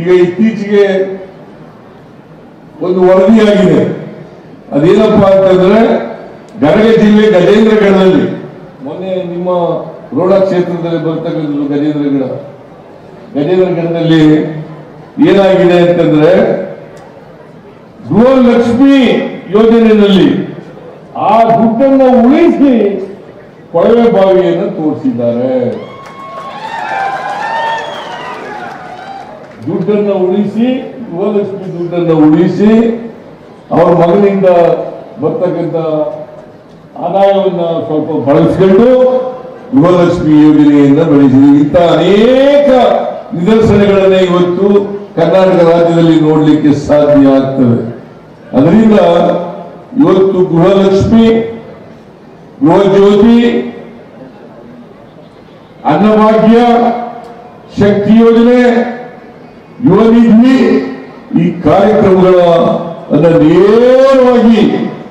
ಈಗ ಇತ್ತೀಚೆಗೆ ಒಂದು ವರದಿಯಾಗಿದೆ. ಅದೇನಪ್ಪ ಅಂತಂದ್ರೆ ಗದಗ ಜಿಲ್ಲೆ ಗಜೇಂದ್ರಗಢದಲ್ಲಿ ಮೊನ್ನೆ ನಿಮ್ಮ ರೋಡ ಕ್ಷೇತ್ರದಲ್ಲಿ ಬರ್ತಕ್ಕಂಥದ್ದು ಗಜೇಂದ್ರಗಢ ಗಜೇಂದ್ರಗಢದಲ್ಲಿ ಏನಾಗಿದೆ ಅಂತಂದ್ರೆ, ಗೃಹಲಕ್ಷ್ಮಿ ಯೋಜನೆಯಲ್ಲಿ ಆ ದುಡ್ಡನ್ನು ಉಳಿಸಿ ಕೊಳವೆ ಬಾವಿಯನ್ನು ತೋರಿಸಿದ್ದಾರೆ. ದುಡ್ಡನ್ನು ಉಳಿಸಿ, ಗೃಹಲಕ್ಷ್ಮಿ ದುಡ್ಡನ್ನ ಉಳಿಸಿ, ಅವ್ರ ಮಗನಿಂದ ಬರ್ತಕ್ಕಂಥ ಆದಾಯವನ್ನ ಸ್ವಲ್ಪ ಬಳಸ್ಕೊಂಡು ಗೃಹಲಕ್ಷ್ಮಿ ಯೋಜನೆಯಿಂದ ಬೆಳೆಸಿದೆ ಇಂಥ ಅನೇಕ ನಿದರ್ಶನಗಳನ್ನ ಇವತ್ತು ಕರ್ನಾಟಕ ರಾಜ್ಯದಲ್ಲಿ ನೋಡ್ಲಿಕ್ಕೆ ಸಾಧ್ಯ ಆಗ್ತದೆ. ಅದರಿಂದ ಇವತ್ತು ಗೃಹಲಕ್ಷ್ಮಿ ಗೃಹ ಜ್ಯೋತಿ ಅನ್ನಭಾಗ್ಯ, ಶಕ್ತಿ ಯೋಜನೆ ಯುವ ನಿಧಿ ಈ ಕಾರ್ಯಕ್ರಮಗಳ ಅನ್ನ ನೇರವಾಗಿ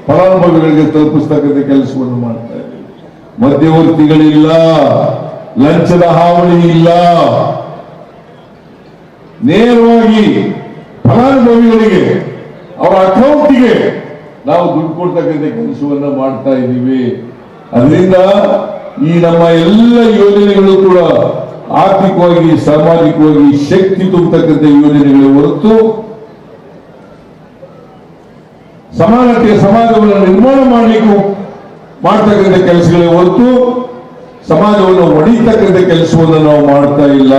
ಫಲಾನುಭವಿಗಳಿಗೆ ತಲುಪಿಸ್ತಕ್ಕಂಥ ಕೆಲಸವನ್ನು ಮಾಡ್ತಾ ಇದ್ದೀವಿ. ಮಧ್ಯವರ್ತಿಗಳಿಲ್ಲ ಲಂಚದ ಹಾವಳಿ ಇಲ್ಲ. ನೇರವಾಗಿ ಫಲಾನುಭವಿಗಳಿಗೆ, ಅವರ ಅಕೌಂಟ್ಗೆ ನಾವು ದುಡ್ಡು ಕೊಡ್ತಕ್ಕಂಥ ಕೆಲಸವನ್ನ ಮಾಡ್ತಾ ಇದ್ದೀವಿ. ಅದರಿಂದ ಈ ನಮ್ಮ ಎಲ್ಲ ಯೋಜನೆಗಳು ಕೂಡ ಆರ್ಥಿಕವಾಗಿ, ಸಾಮಾಜಿಕವಾಗಿ ಶಕ್ತಿ ತುಂಬತಕ್ಕಂಥ ಯೋಜನೆಗಳು ಹೊರತು ಸಮಾನತೆಯ ಸಮಾಜವನ್ನು ನಿರ್ಮಾಣ ಮಾಡಲಿಕ್ಕೆ ಮಾಡ್ತಕ್ಕಂಥ ಕೆಲಸಗಳೇ ಹೊರತು ಸಮಾಜವನ್ನು ಒಡೀತಕ್ಕಂಥ ಕೆಲಸವನ್ನು ನಾವು ಮಾಡ್ತಾ ಇಲ್ಲ.